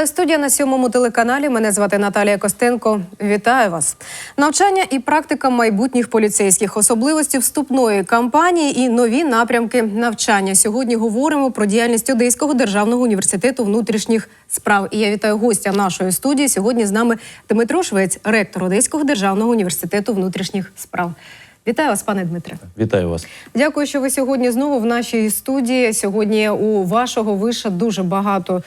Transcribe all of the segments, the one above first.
Це студія на сьомому телеканалі. Мене звати Наталія Костенко. Вітаю вас. Навчання і практика майбутніх поліцейських особливості вступної кампанії і нові напрямки навчання. Сьогодні говоримо про діяльність Одеського державного університету внутрішніх справ. І я вітаю гостя нашої студії. Сьогодні з нами Дмитро Швець, ректор Одеського державного університету внутрішніх справ. Вітаю вас, пане Дмитре. Вітаю вас. Дякую, що ви сьогодні знову в нашій студії. Сьогодні у вашого виша дуже багато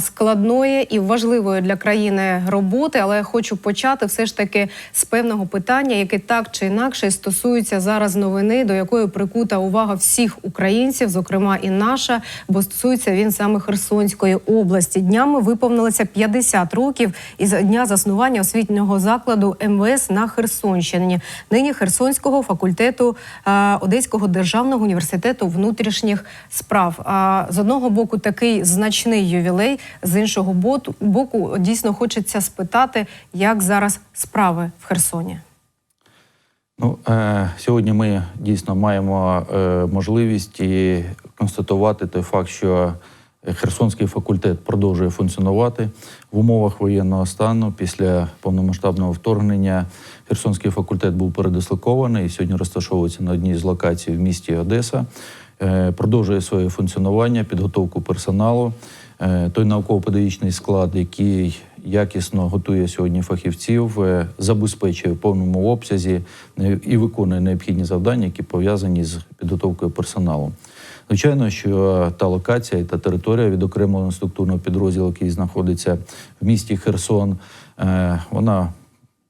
складної і важливої для країни роботи. Але я хочу почати все ж таки з певного питання, яке так чи інакше стосується зараз новини, до якої прикута увага всіх українців, зокрема і наша, бо стосується він саме Херсонської області. Днями виповнилося 50 років із дня заснування освітнього закладу МВС на Херсонщині. Нині Херсонського факультету е, Одеського державного університету внутрішніх справ. А з одного боку такий значний ювілей, з іншого боку, дійсно хочеться спитати, як зараз справи в Херсоні. Ну, е, сьогодні ми дійсно маємо е, можливість і констатувати той факт, що Херсонський факультет продовжує функціонувати в умовах воєнного стану. Після повномасштабного вторгнення Херсонський факультет був передислокований і сьогодні розташовується на одній з локацій в місті Одеса. Е, продовжує своє функціонування, підготовку персоналу. Е, Той науково-педагогічний склад, який якісно готує сьогодні фахівців, е, забезпечує в повному обсязі і виконує необхідні завдання, які пов'язані з підготовкою персоналу. Звичайно, що та локація і та територія відокремленого структурного підрозділу, який знаходиться в місті Херсон, е, вона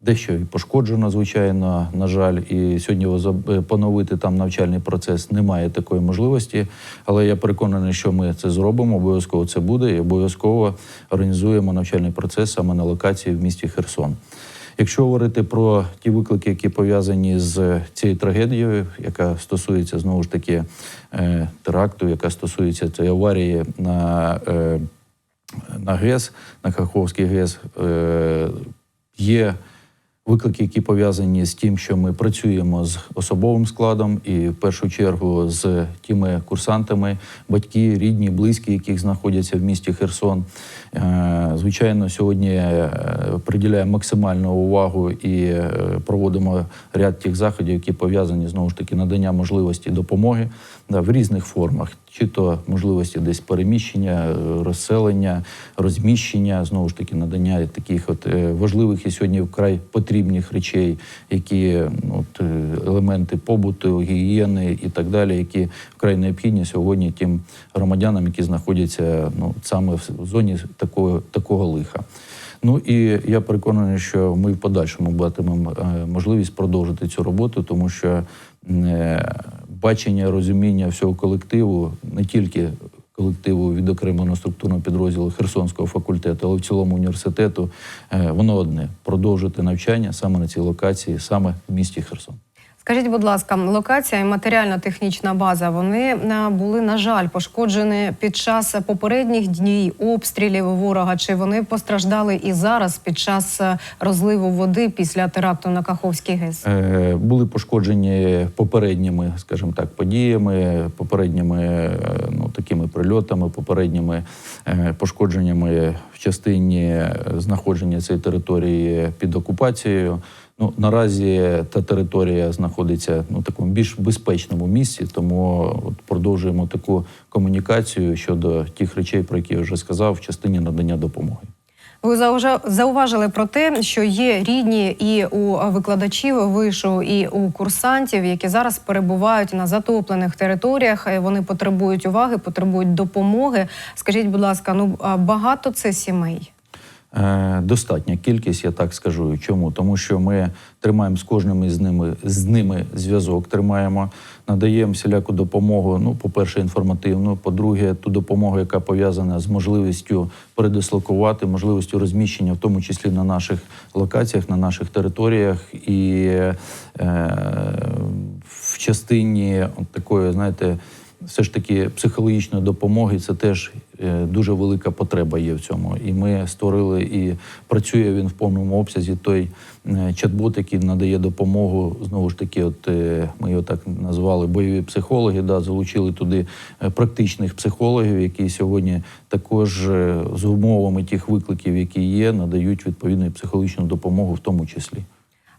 Дещо і пошкоджено, звичайно, на жаль, і сьогодні поновити там навчальний процес немає такої можливості. Але я переконаний, що ми це зробимо. Обов'язково це буде, і обов'язково організуємо навчальний процес саме на локації в місті Херсон. Якщо говорити про ті виклики, які пов'язані з цією трагедією, яка стосується знову ж таки е, теракту, яка стосується цієї аварії на е, на ГЕС, на Каховський ГЕС, е, є виклики, які пов'язані з тим, що ми працюємо з особовим складом, і в першу чергу з тими курсантами, батьки, рідні, близькі, яких знаходяться в місті Херсон. Е, Звичайно, сьогодні е, приділяємо максимальну увагу і е, проводимо ряд тих заходів, які пов'язані знову ж таки надання можливості допомоги в різних формах, чи то можливості десь переміщення, е, розселення, розміщення, знову ж таки, надання таких от е, важливих і сьогодні вкрай потрібних речей, які от, е, елементи побуту, гігієни і так далі, які вкрай необхідні сьогодні тим громадянам, які знаходяться ну саме в зоні такого, такого лиха. Ну і я переконаний, що ми в подальшому матимемо можливість продовжити цю роботу, тому що бачення, розуміння всього колективу, не тільки колективу відокремленого структурного підрозділу Херсонського факультету, але в цілому університету, е, воно одне продовжити навчання саме на цій локації, саме в місті Херсон. Скажіть, будь ласка, локація і матеріально-технічна база вони е, були, на жаль, пошкоджені під час попередніх днів обстрілів ворога. Чи вони постраждали і зараз під час е, розливу води після теракту на Каховський ГЕС? Е, були пошкоджені попередніми, скажімо так, подіями, попередніми е, ну, такими прильотами, попередніми е, пошкодженнями в частині знаходження цієї території під окупацією. Ну наразі та територія знаходиться ну такому більш безпечному місці, тому от продовжуємо таку комунікацію щодо тих речей, про які я вже сказав, в частині надання допомоги. Ви зауважили про те, що є рідні і у викладачів вишу, і у курсантів, які зараз перебувають на затоплених територіях. Е, Вони потребують уваги, потребують допомоги. Скажіть, будь ласка, ну багато це сімей? Е, Достатня кількість, я так скажу. Чому? Тому що ми тримаємо з кожним із ними з ними зв'язок, тримаємо, надаємо всіляку допомогу. Ну, по-перше, інформативну. По-друге, ту допомогу, яка пов'язана з можливістю передислокувати, можливістю розміщення, в тому числі на наших локаціях, на наших територіях, і е, в частині такої, знаєте. Все ж таки психологічної допомоги це теж е, дуже велика потреба є в цьому. І ми створили і працює він в повному обсязі. Той е, чат-бот, який надає допомогу. Знову ж таки, от е, ми його так назвали бойові психологи. Да, залучили туди практичних психологів, які сьогодні також з умовами тих викликів, які є, надають відповідну психологічну допомогу, в тому числі.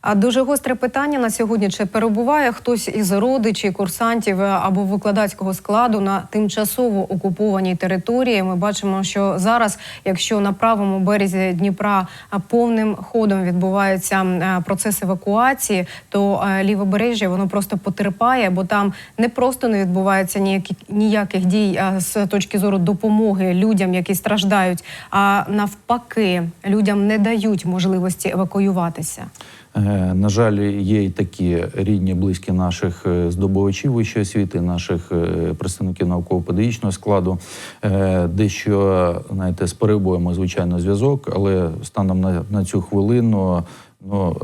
А дуже гостре питання на сьогодні: чи перебуває хтось із родичів, курсантів е, або викладацького складу на тимчасово окупованій території? Ми бачимо, що зараз, якщо на правому березі Дніпра повним ходом відбуваються е, процес евакуації, то е, лівобережжя воно просто потерпає, бо там не просто не відбувається ніякі, ніяких дій з точки зору допомоги людям, які страждають, а навпаки, людям не дають можливості евакуюватися. Е, На жаль, є і такі рідні, близькі наших е, здобувачів вищої освіти, наших е, представників науково-педагогічного складу. Дещо знаєте, з перебоями, звичайно, зв'язок, але станом на, на цю хвилину ну,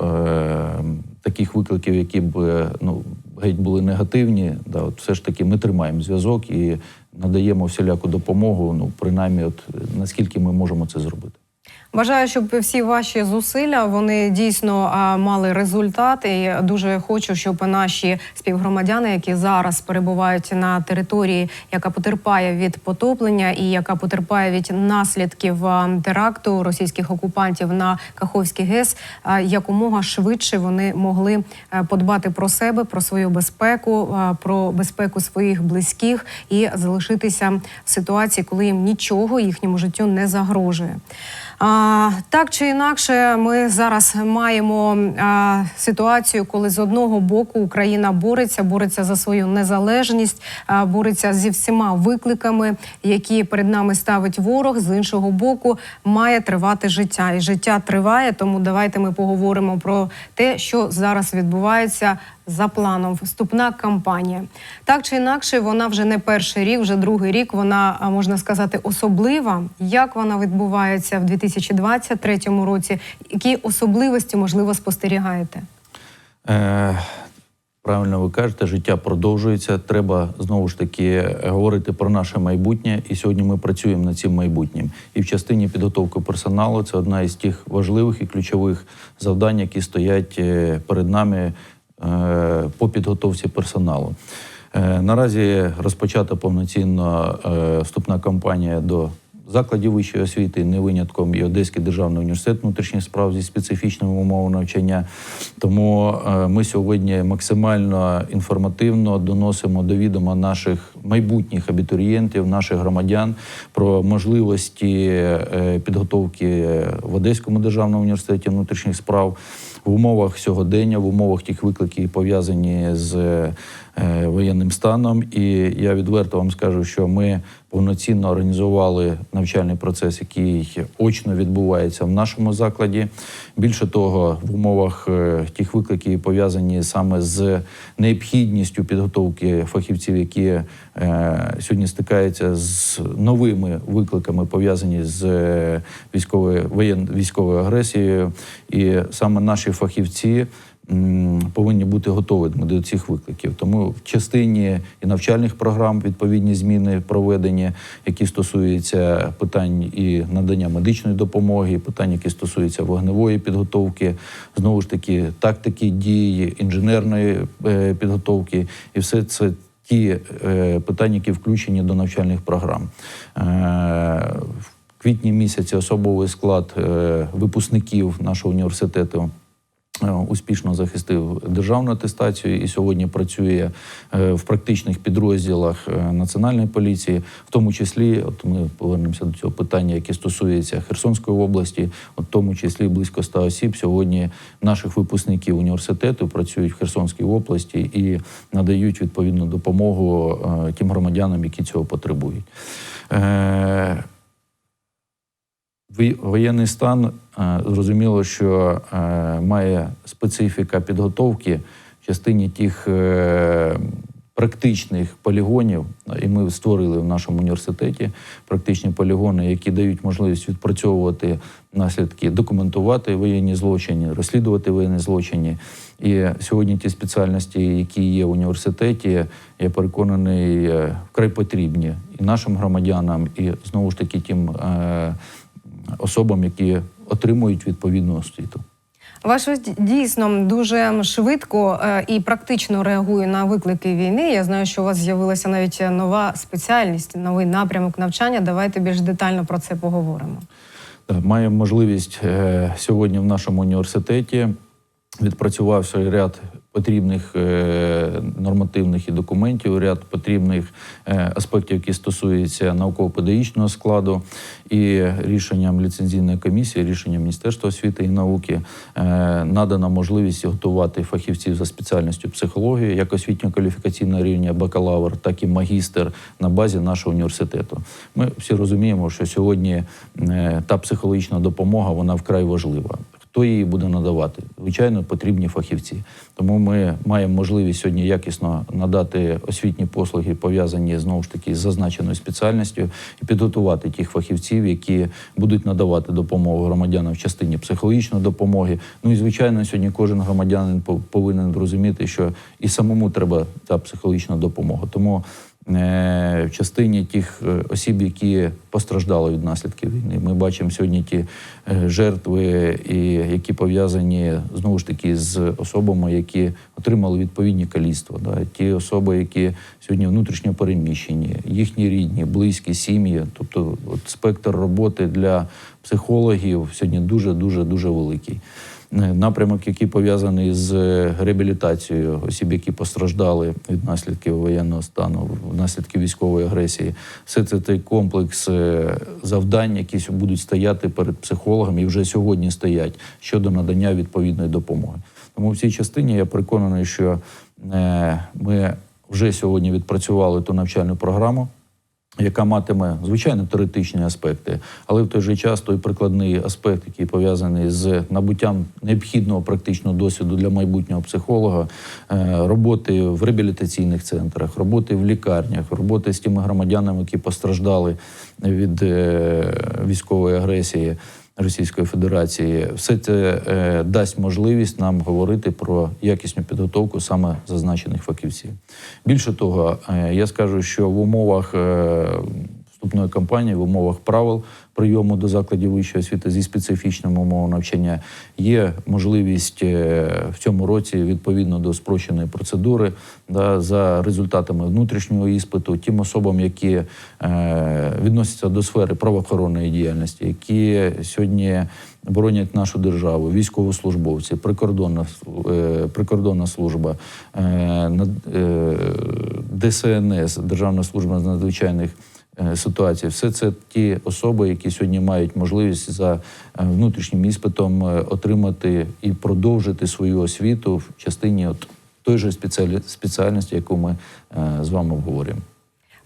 таких викликів, які б ну, геть були негативні, да, от все ж таки ми тримаємо зв'язок і надаємо всіляку допомогу, ну, принаймні, от, наскільки ми можемо це зробити. Бажаю, щоб всі ваші зусилля вони дійсно мали результат. І дуже хочу, щоб наші співгромадяни, які зараз перебувають на території, яка потерпає від потоплення і яка потерпає від наслідків теракту російських окупантів на Каховський ГЕС, якомога швидше вони могли е, подбати про себе, про свою безпеку, про безпеку своїх близьких і залишитися в ситуації, коли їм нічого їхньому життю не загрожує. А, так чи інакше, ми зараз маємо ситуацію, коли з одного боку Україна бореться, бореться за свою незалежність, бореться зі всіма викликами, які перед нами ставить ворог. З іншого боку, має тривати життя, і життя триває. Тому давайте ми поговоримо про те, що зараз відбувається за планом. Вступна кампанія. Так чи інакше, вона вже не перший рік, вже другий рік. Вона можна сказати особлива. Як вона відбувається в 2023 році? Які особливості можливо спостерігаєте? Е, правильно ви кажете, життя продовжується. Треба знову ж таки говорити про наше майбутнє. І сьогодні ми працюємо над цим майбутнім. І в частині підготовки персоналу це одна із тих важливих і ключових завдань, які стоять е, перед нами по підготовці персоналу. Е, Наразі розпочата повноцінно е, вступна кампанія до закладів вищої освіти, не винятком і Одеський державний університет внутрішніх справ зі специфічними умовами навчання. Тому е, ми сьогодні максимально інформативно доносимо до відома наших майбутніх абітурієнтів, наших громадян про можливості е, підготовки в Одеському державному університеті внутрішніх справ в умовах сьогодення, в умовах тих викликів, пов'язані з воєнним станом. І я відверто вам скажу, що ми повноцінно організували навчальний процес, який очно відбувається в нашому закладі. Більше того, в умовах е, тих викликів, пов'язані саме з необхідністю підготовки фахівців, які е, сьогодні стикаються з новими викликами, пов'язані з е, військовою військовою агресією, і саме наші фахівці повинні бути готовими до цих викликів. Тому в частині і навчальних програм відповідні зміни проведені, які стосуються питань і надання медичної допомоги, питань, які стосуються вогневої підготовки, знову ж таки, тактики дії, інженерної е, підготовки, і все це. Ті е, питання, які включені до навчальних програм. Е, в квітні місяці особовий склад випускників нашого університету успішно захистив державну атестацію і сьогодні працює е, в практичних підрозділах е, національної поліції, в тому числі, от ми повернемося до цього питання, яке стосується Херсонської області, от в тому числі близько 100 осіб сьогодні наших випускників університету працюють в Херсонській області і надають відповідну допомогу е, тим громадянам, які цього потребують. Воєнний стан е, зрозуміло, що е, має специфіка підготовки в частині тих е, практичних полігонів, і ми створили в нашому університеті практичні полігони, які дають можливість відпрацьовувати наслідки, документувати воєнні злочини, розслідувати воєнні злочини. І сьогодні ті спеціальності, які є в університеті, я переконаний, вкрай потрібні і нашим громадянам, і знову ж таки тим особам, які отримують відповідну освіту. Ваш вид дійсно дуже швидко е, і практично реагує на виклики війни. Я знаю, що у вас з'явилася навіть нова спеціальність, новий напрямок навчання. Давайте більш детально про це поговоримо. Так, Маємо можливість е, сьогодні в нашому університеті відпрацювався ряд потрібних е, нормативних і документів, ряд потрібних е, аспектів, які стосуються науково-педагогічного складу, і рішенням ліцензійної комісії, рішенням Міністерства освіти і науки е, надана можливість готувати фахівців за спеціальністю психології як освітньо-кваліфікаційного рівня бакалавр, так і магістр на базі нашого університету. Ми всі розуміємо, що сьогодні та психологічна допомога вона вкрай важлива. Хто її буде надавати? Звичайно, потрібні фахівці. Тому ми маємо можливість сьогодні якісно надати освітні послуги, пов'язані знову ж таки з зазначеною спеціальністю, і підготувати тих фахівців, які будуть надавати допомогу громадянам в частині психологічної допомоги. Ну і звичайно, сьогодні кожен громадянин пов- повинен розуміти, що і самому треба та психологічна допомога. Тому в частині тих е, осіб, які постраждали від наслідків війни. Ми бачимо сьогодні ті е, жертви, які пов'язані знову ж таки з особами, які отримали відповідні каліцтва. Ті особи, які сьогодні внутрішньо переміщені, їхні рідні, близькі, сім'ї. Тобто, от спектр роботи для психологів сьогодні дуже дуже дуже великий. Е, Напрямок, який пов'язаний з реабілітацією осіб, які постраждали від наслідків воєнного стану, наслідків військової агресії, все це той комплекс е, завдань, які будуть стояти перед психологами, і вже сьогодні стоять щодо надання відповідної допомоги. Тому в цій частині я переконаний, що е, ми вже сьогодні відпрацювали ту навчальну програму яка матиме звичайно теоретичні аспекти, але в той же час той прикладний аспект, який пов'язаний з набуттям необхідного практичного досвіду для майбутнього психолога, е, роботи в реабілітаційних центрах, роботи в лікарнях, роботи з тими громадянами, які постраждали від е, військової агресії. Російської Федерації все це е, дасть можливість нам говорити про якісну підготовку саме зазначених фахівців. Більше того, е, я скажу, що в умовах е, вступної кампанії, в умовах правил прийому до закладів вищої освіти зі специфічними умовами навчання. Є можливість е, в цьому році відповідно до спрощеної процедури да, за результатами внутрішнього іспиту тим особам, які е, відносяться до сфери правоохоронної діяльності, які сьогодні боронять нашу державу, військовослужбовці, прикордонна, е, прикордонна служба, е, ДСНС, Державна служба з надзвичайних е, ситуацій. Все це ті особи, які сьогодні мають можливість за е, внутрішнім іспитом е, отримати і продовжити свою освіту в частині от той же спеціальності, яку ми з вами обговорюємо.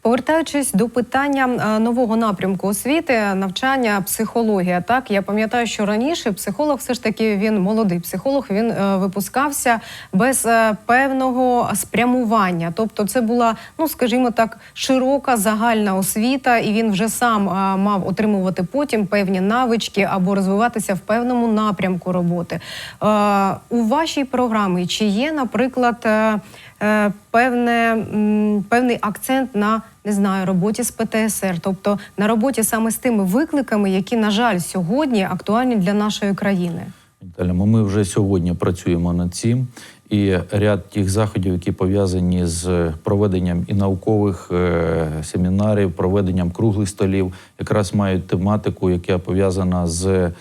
Повертаючись до питання е, нового напрямку освіти, навчання, психологія. Так я пам'ятаю, що раніше психолог, все ж таки, він молодий психолог. Він е, випускався без е, певного спрямування. Тобто, це була, ну скажімо так, широка загальна освіта, і він вже сам мав отримувати потім певні навички або розвиватися в певному напрямку роботи. У вашій програмі чи є, наприклад, певне, певний акцент на не знаю, роботі з ПТСР, тобто на роботі саме з тими викликами, які, на жаль, сьогодні актуальні для нашої країни. Ми вже сьогодні працюємо над цим. І ряд тих заходів, які пов'язані з проведенням і наукових е, семінарів, проведенням круглих столів, якраз мають тематику, яка пов'язана з е,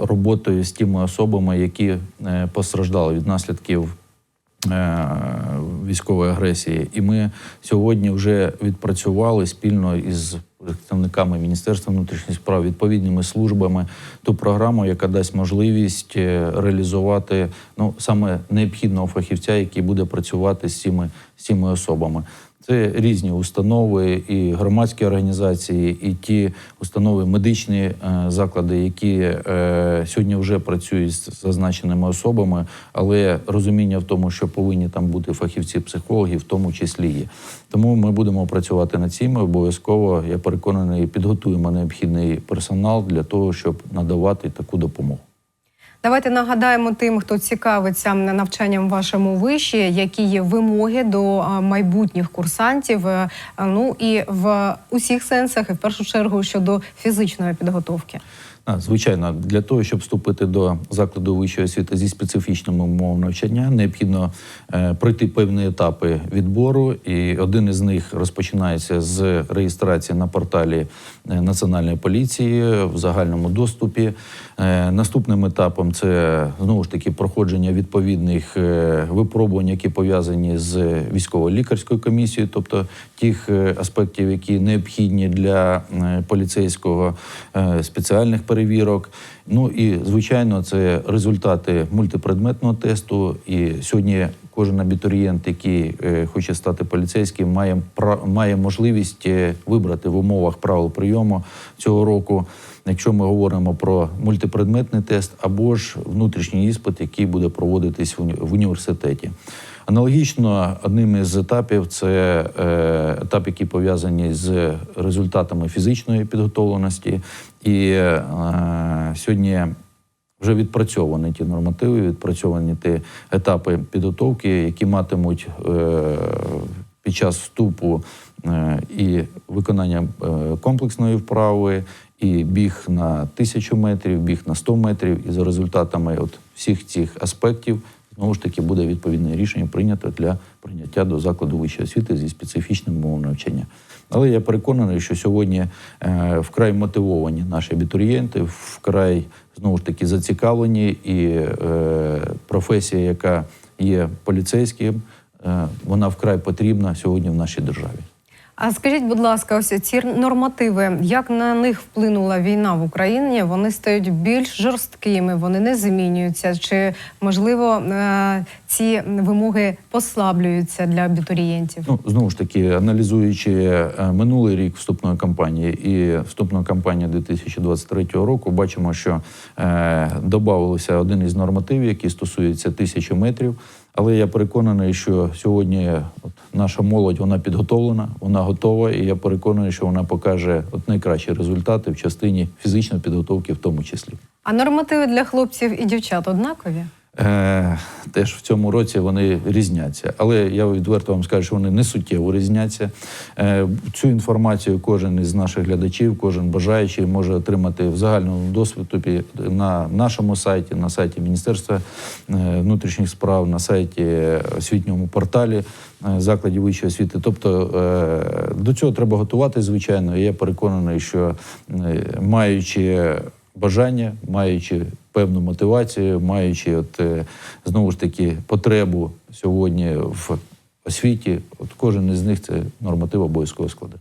роботою з тими особами, які е, постраждали від наслідків е, військової агресії. І ми сьогодні вже відпрацювали спільно із представниками Міністерства внутрішніх справ, відповідними службами ту програму, яка дасть можливість е, реалізувати ну саме необхідного фахівця, який буде працювати з цими, з цими особами. Це різні установи, і громадські організації, і ті установи, медичні е, заклади, які е, сьогодні вже працюють з зазначеними особами, але розуміння в тому, що повинні там бути фахівці-психологи, в тому числі є. Тому ми будемо працювати над цим. Обов'язково я переконаний, підготуємо необхідний персонал для того, щоб надавати таку допомогу. Давайте нагадаємо тим, хто цікавиться навчанням в вашому виші, які є вимоги до майбутніх курсантів. е, Ну і в усіх сенсах, і в першу чергу щодо фізичної підготовки. Звичайно, для того, щоб вступити до закладу вищої освіти зі специфічними умовами навчання, необхідно е, пройти певні етапи відбору, і один із них розпочинається з реєстрації на порталі е, Національної поліції в загальному доступі. Е, наступним етапом це знову ж таки проходження відповідних випробувань, які пов'язані з військово-лікарською комісією, тобто тих аспектів, які необхідні для поліцейського спеціальних перевірок. Ну і звичайно, це результати мультипредметного тесту. І сьогодні кожен абітурієнт, який е, хоче стати поліцейським, має має можливість е, вибрати в умовах правил прийому цього року. Якщо ми говоримо про мультипредметний тест або ж внутрішній іспит, який буде проводитись в уні- в університеті. Аналогічно одним із етапів це е, етап, який пов'язаний з результатами фізичної підготовленості. І е, сьогодні вже відпрацьовані ті нормативи, відпрацьовані ті етапи підготовки, які матимуть е, під час вступу е, і виконання е, комплексної вправи, і біг на тисячу метрів, біг на 100 метрів. І за результатами от всіх цих аспектів знову ж таки буде відповідне рішення прийнято для прийняття до закладу вищої освіти зі специфічним умовами навчання. Але я переконаний, що сьогодні е, вкрай мотивовані наші абітурієнти, вкрай знову ж таки зацікавлені, і е, професія, яка є поліцейським, е, вона вкрай потрібна сьогодні в нашій державі. А скажіть, будь ласка, ось ці нормативи, як на них вплинула війна в Україні? Вони стають більш жорсткими, вони не змінюються. Чи можливо е, ці вимоги послаблюються для абітурієнтів? Ну знову ж таки, аналізуючи е, минулий рік вступної кампанії і вступної кампанії 2023 року, бачимо, що е, один із нормативів, який стосується тисячі метрів. Але я переконаний, що сьогодні от наша молодь вона підготовлена, вона готова, і я переконаний, що вона покаже от найкращі результати в частині фізичної підготовки, в тому числі. А нормативи для хлопців і дівчат однакові? Е, теж в цьому році вони різняться. Але я відверто вам скажу, що вони не суттєво різняться. Е, цю інформацію кожен із наших глядачів, кожен бажаючий може отримати в загальному досвідопі на нашому сайті, на сайті Міністерства е, внутрішніх справ, на сайті освітньому порталі е, закладів вищої освіти. Тобто е, до цього треба готувати, звичайно. Я переконаний, що е, маючи бажання, маючи певну мотивацію, маючи от е, знову ж таки потребу сьогодні в освіті, от кожен із них це норматив обов'язково складе.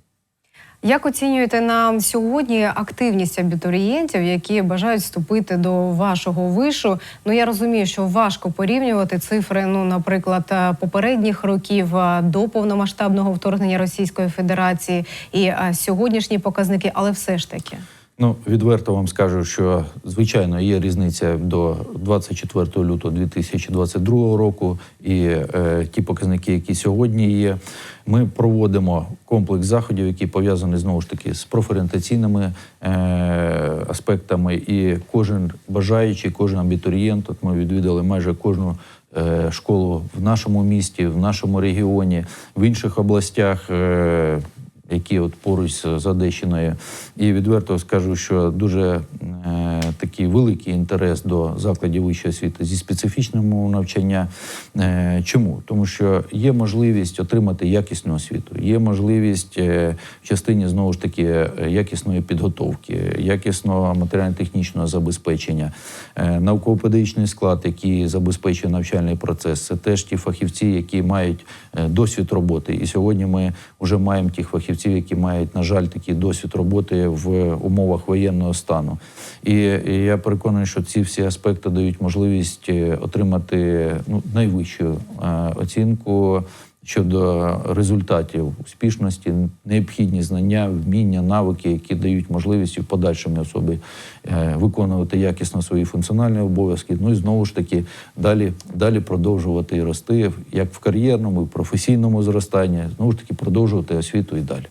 Як оцінюєте на сьогодні активність абітурієнтів, які бажають вступити до вашого вишу? Ну я розумію, що важко порівнювати цифри. Ну, наприклад, е, попередніх років е, до повномасштабного вторгнення Російської Федерації і сьогоднішні показники, але все ж таки. Ну, відверто вам скажу, що звичайно є різниця до 24 лютого 2022 року і е, ті показники, які сьогодні є. Ми проводимо комплекс заходів, які пов'язані знову ж таки з профорієнтаційними е, аспектами. І кожен бажаючий, кожен абітурієнт, от ми відвідали майже кожну е, школу в нашому місті, в нашому регіоні, в інших областях. Які от поруч з Одещиною. І відверто скажу, що дуже е, такий великий інтерес до закладів вищої освіти зі специфічним навчання. Е, чому? Тому що є можливість отримати якісну освіту, є можливість е, в частині знову ж таки е, якісної підготовки, якісного матеріально-технічного забезпечення, е, науково-педагогічний склад, який забезпечує навчальний процес. Це теж ті фахівці, які мають е, досвід роботи. І сьогодні ми вже маємо тих фахівців, які мають, на жаль, такий досвід роботи в умовах воєнного стану. І, і я переконаний, що ці всі аспекти дають можливість е, отримати ну, найвищу е, оцінку щодо результатів успішності, необхідні знання, вміння, навики, які дають можливість в подальшому особі е, виконувати якісно свої функціональні обов'язки. Ну і знову ж таки далі, далі продовжувати і рости як в кар'єрному, і в професійному зростанні, знову ж таки продовжувати освіту і далі.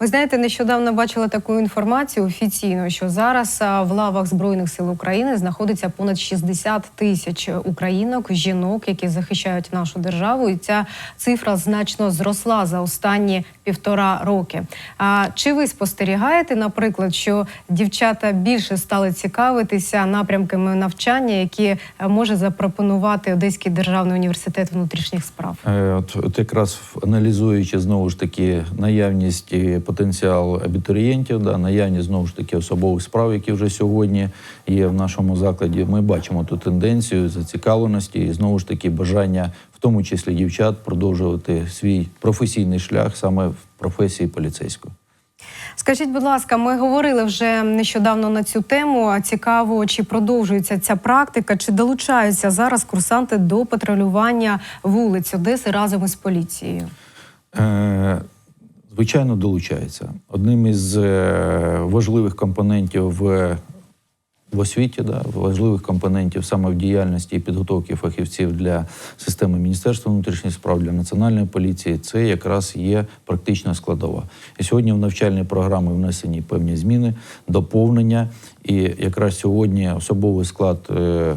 Ви знаєте, нещодавно бачила таку інформацію офіційно, що зараз в лавах збройних сил України знаходиться понад 60 тисяч українок, жінок, які захищають нашу державу, і ця цифра значно зросла за останні півтора роки. А чи ви спостерігаєте, наприклад, що дівчата більше стали цікавитися напрямками навчання, які е, може запропонувати Одеський державний університет внутрішніх справ? Е, От, якраз аналізуючи знову ж таки наявність потенціал абітурієнтів, да, наявність знову ж таки особових справ, які вже сьогодні є в нашому закладі, ми бачимо ту тенденцію зацікавленості і знову ж таки бажання, в тому числі дівчат, продовжувати свій професійний шлях саме в професії поліцейської. Скажіть, будь ласка, ми говорили вже нещодавно на цю тему. Цікаво, чи продовжується ця практика, чи долучаються зараз курсанти до патрулювання вулиць Одеси разом із поліцією? Е, Звичайно, долучається. Одним із е, важливих компонентів в, в освіті, да, важливих компонентів саме в діяльності і підготовки фахівців для системи Міністерства внутрішніх справ для національної поліції, це якраз є практична складова. І сьогодні в навчальні програми внесені певні зміни, доповнення, і якраз сьогодні особовий склад е,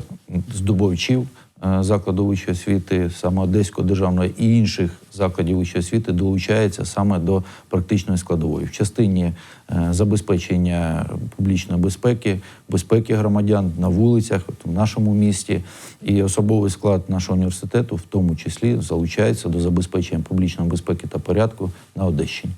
здобувачів е, закладу вищої освіти, саме Одеського державного і інших закладів вищої освіти долучається саме до практичної складової в частині е, забезпечення публічної безпеки, безпеки громадян на вулицях, в нашому місті, і особовий склад нашого університету, в тому числі, залучається до забезпечення публічної безпеки та порядку на Одещині.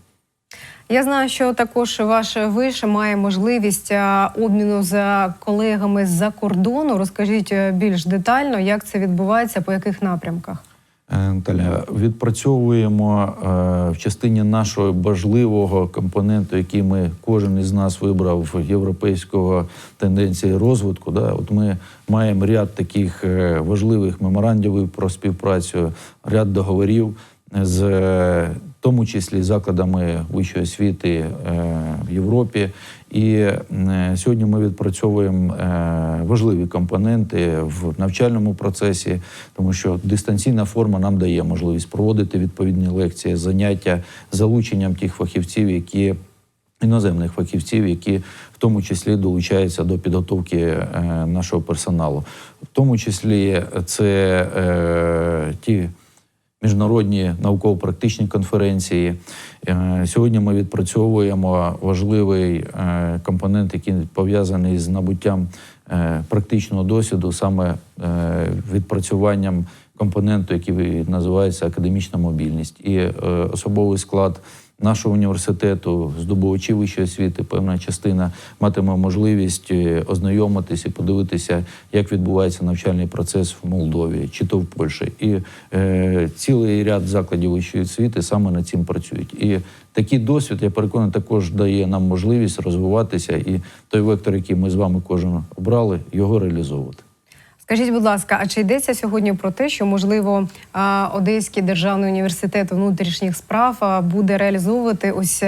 Я знаю, що також ваш виш має можливість обміну з колегами з-за кордону. Розкажіть е, більш детально, як це відбувається, по яких напрямках? Е, Наталя, відпрацьовуємо е, в частині нашого важливого компоненту, який ми кожен із нас вибрав європейського тенденції розвитку. Да, от ми маємо ряд таких е, важливих меморандумів про співпрацю, ряд договорів з тому числі закладами вищої освіти е, в Європі. І е, сьогодні ми відпрацьовуємо е, важливі компоненти в навчальному процесі, тому що дистанційна форма нам дає можливість проводити відповідні лекції, заняття залученням тих фахівців, які іноземних фахівців, які в тому числі долучаються до підготовки нашого персоналу. В тому числі це е, ті міжнародні науково-практичні конференції. Е, Сьогодні ми відпрацьовуємо важливий е, компонент, який пов'язаний з набуттям е, практичного досвіду, саме відпрацюванням компоненту, який називається академічна мобільність, і особовий склад. Нашого університету, здобувачів вищої освіти, певна частина матиме можливість е, ознайомитися подивитися, як відбувається навчальний процес в Молдові чи то в Польщі. І е, цілий ряд закладів вищої освіти саме над цим працюють. І такий досвід, я переконаний, також дає нам можливість розвиватися і той вектор, який ми з вами кожен обрали, його реалізовувати. Скажіть, будь ласка, а чи йдеться сьогодні про те, що можливо Одеський державний університет внутрішніх справ буде реалізовувати ось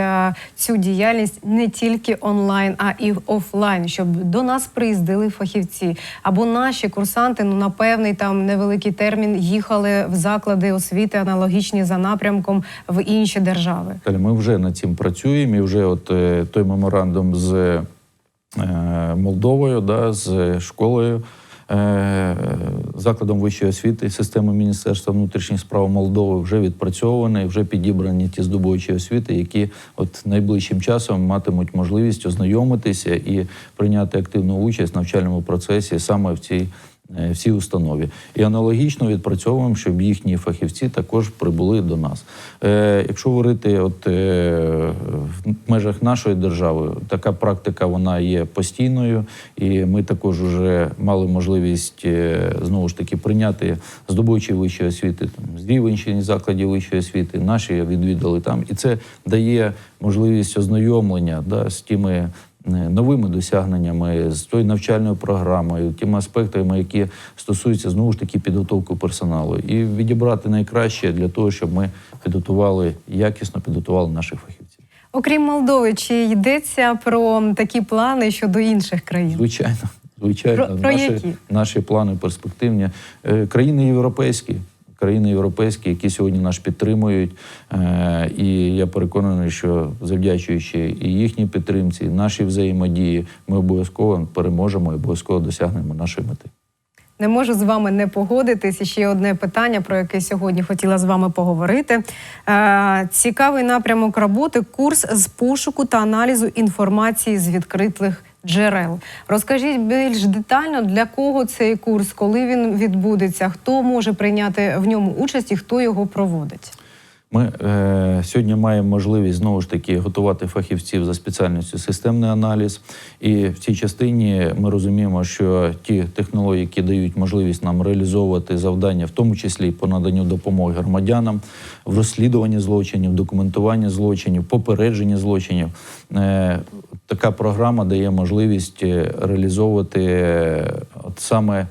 цю діяльність не тільки онлайн, а і офлайн, щоб до нас приїздили фахівці або наші курсанти ну на певний там невеликий термін їхали в заклади освіти, аналогічні за напрямком в інші держави? Ми вже над цим працюємо. І вже от е, той меморандум з е, Молдовою, да, з школою, закладом вищої освіти, системи Міністерства внутрішніх справ Молдови вже відпрацьовані, вже підібрані ті здобувачі освіти, які от найближчим часом матимуть можливість ознайомитися і прийняти активну участь в навчальному процесі саме в цій. Е, в установі і аналогічно відпрацьовуємо, щоб їхні фахівці також прибули до нас. Е, якщо говорити, от е, в межах нашої держави, така практика вона є постійною, і ми також вже мали можливість знову ж таки прийняти здобувачі вищої освіти там, з Рівенщини закладів вищої освіти. Наші відвідали там, і це дає можливість ознайомлення да, з тими новими досягненнями, з тою навчальною програмою, тими аспектами, які стосуються знову ж таки підготовки персоналу, і відібрати найкраще для того, щоб ми підготували якісно підготували наших фахівців. Окрім Молдови, чи йдеться про такі плани щодо інших країн? Звичайно, звичайно, Про- про наші, які? наші плани перспективні. Е, Країни європейські, країни європейські, які сьогодні нас підтримують. Е, І я переконаний, що завдячуючи і їхній підтримці, і нашій взаємодії, ми обов'язково переможемо і обов'язково досягнемо нашої мети. Не можу з вами не погодитись. Ще одне питання, про яке сьогодні хотіла з вами поговорити. Е, цікавий напрямок роботи курс з пошуку та аналізу інформації з відкритих джерел. Розкажіть більш детально, для кого цей курс, коли він відбудеться, хто може прийняти в ньому участь і хто його проводить. Ми е, сьогодні маємо можливість знову ж таки готувати фахівців за спеціальністю системний аналіз. І в цій частині ми розуміємо, що ті технології, які дають можливість нам реалізовувати завдання, в тому числі і по наданню допомоги громадянам в розслідуванні злочинів, документуванні злочинів, попередженні злочинів. Е, така програма дає можливість е, реалізовувати е, от саме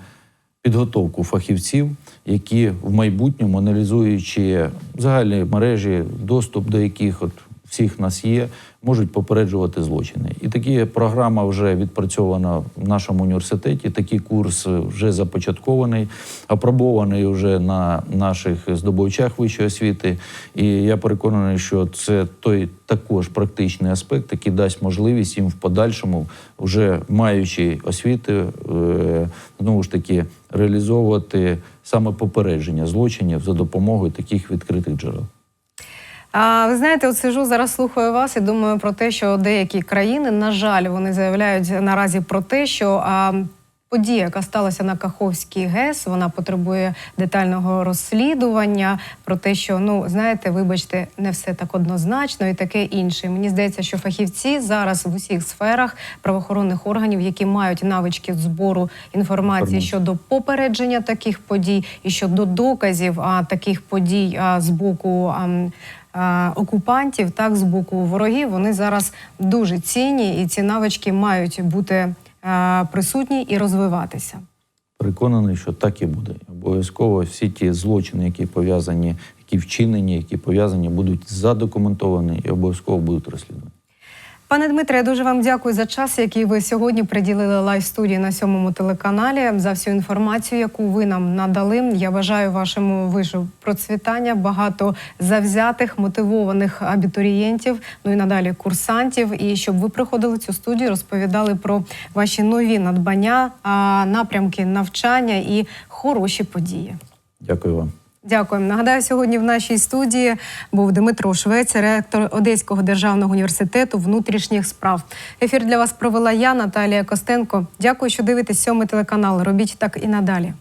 підготовку фахівців, які в майбутньому, аналізуючи загальні мережі, доступ до яких от всіх нас є, можуть попереджувати злочини. І такі програма вже відпрацьована в нашому університеті. Такий курс вже започаткований, апробований вже на наших здобувачах вищої освіти. І я переконаний, що це той також практичний аспект, який дасть можливість їм в подальшому, вже маючи освіти, е, знову ж таки реалізовувати саме попередження злочинів за допомогою таких відкритих джерел. А ви знаєте, от сижу зараз слухаю вас і думаю про те, що деякі країни, на жаль, вони заявляють наразі про те, що а, подія, яка сталася на Каховській ГЕС, вона потребує детального розслідування. Про те, що ну знаєте, вибачте, не все так однозначно і таке інше. Мені здається, що фахівці зараз в усіх сферах правоохоронних органів, які мають навички збору інформації щодо попередження таких подій і щодо доказів а, таких подій а, з боку. А, окупантів, так з боку ворогів, вони зараз дуже цінні, і ці навички мають бути присутні і розвиватися. Переконаний, що так і буде. Обов'язково всі ті злочини, які пов'язані, які вчинені, які пов'язані, будуть задокументовані і обов'язково будуть розслідувані. Пане Дмитре, я дуже вам дякую за час, який ви сьогодні приділили лайв студії на сьомому телеканалі за всю інформацію, яку ви нам надали. Я бажаю вашому вишу процвітання, багато завзятих, мотивованих абітурієнтів, ну і надалі курсантів. І щоб ви приходили в цю студію, розповідали про ваші нові надбання, напрямки навчання і хороші події. Дякую вам. Дякуємо. Нагадаю, сьогодні в нашій студії був Дмитро Швець, ректор Одеського державного університету внутрішніх справ. Ефір для вас провела я, Наталія Костенко. Дякую, що дивитесь сьомий телеканал. Робіть так і надалі.